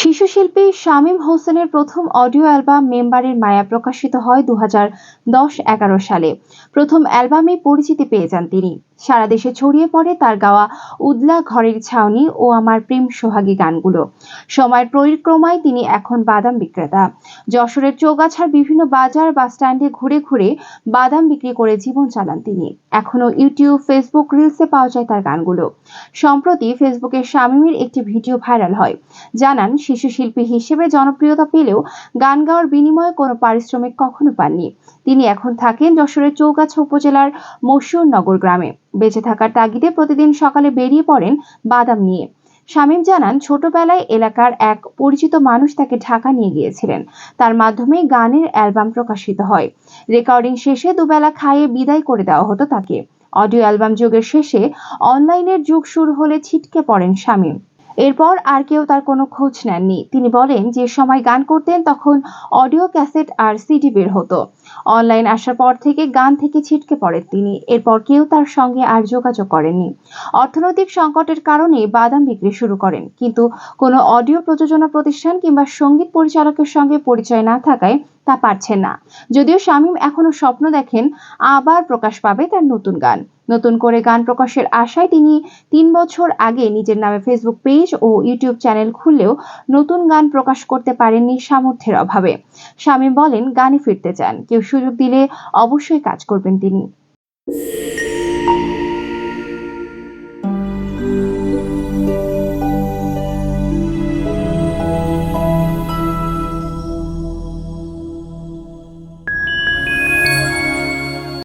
শিশু শিল্পী শামীম হোসেনের প্রথম অডিও অ্যালবাম মেম্বারের মায়া প্রকাশিত হয় দু দশ এগারো সালে। প্রথম অ্যালবামে পরিচিতি পেয়ে যান তিনি। সারা দেশে ছড়িয়ে পড়ে তার গাওয়া উদলা ঘরের ছাউনি ও আমার প্রেম সোহাগী গানগুলো। সময়ের পরিক্রমায় তিনি এখন বাদাম বিক্রেতা। যশোরের চৌগাছার বিভিন্ন বাজার বা স্ট্যান্ডে ঘুরে ঘুরে বাদাম বিক্রি করে জীবন চালান তিনি। এখনও ইউটিউব, ফেসবুক রিলসে পাওয়া যায় তার গানগুলো। সম্প্রতি ফেসবুকে শামীমের একটি ভিডিও ভাইরাল হয়। জানান শিশু শিল্পী হিসেবে জনপ্রিয়তা পেলেও গান গাওয়ার বিনিময়ে কোনো পারিশ্রমিক কখনো পাননি। তিনি এখন থাকেন যশোরের চৌগাছা উপজেলার মশিউরনগর গ্রামে। বেঁচে থাকার তাগিদে প্রতিদিন সকালে বেরিয়ে পড়েন বাদাম নিয়ে। শামীম জানান, ছোটবেলায় এলাকার এক পরিচিত মানুষ তাকে ঢাকা নিয়ে গিয়েছিলেন। তার মাধ্যমে গানের অ্যালবাম প্রকাশিত হয়। রেকর্ডিং শেষে দুবেলা খাইয়ে বিদায় করে দেওয়া হতো তাকে। অডিও অ্যালবাম যুগের শেষে অনলাইনের যুগ শুরু হলে ছিটকে পড়েন শামীম। এরপর আর কেউ তার কোনো খোঁজ নেননি। তিনি বলেন, যে সময় গান করতেন তখন অডিও ক্যাসেট আর সিডি বের হতো। অনলাইন আসার পর থেকে গান থেকে ছিটকে পড়েন তিনি। এরপর কেউ তার সঙ্গে আর যোগাযোগ করেননি। অর্থনৈতিক সংকটের কারণে বাদাম বিক্রি শুরু করেন। কিন্তু কোনো অডিও প্রযোজনা প্রতিষ্ঠান কিংবা সংগীত পরিচালকের সঙ্গে পরিচয় না থাকায় তা পারছেন না। যদিও শামীম এখনও স্বপ্ন দেখেন, আবার প্রকাশ পাবে তার নতুন গান। নতুন করে গান প্রকাশের আশায় তিনি তিন বছর আগে নিজের নামে ফেসবুক পেজ ও ইউটিউব চ্যানেল খুললেও নতুন গান প্রকাশ করতে পারেননি সামর্থ্যের অভাবে। স্বামী বলেন গানে ফিরতে চান। কেউ সুযোগ দিলে অবশ্যই কাজ করবেন তিনি।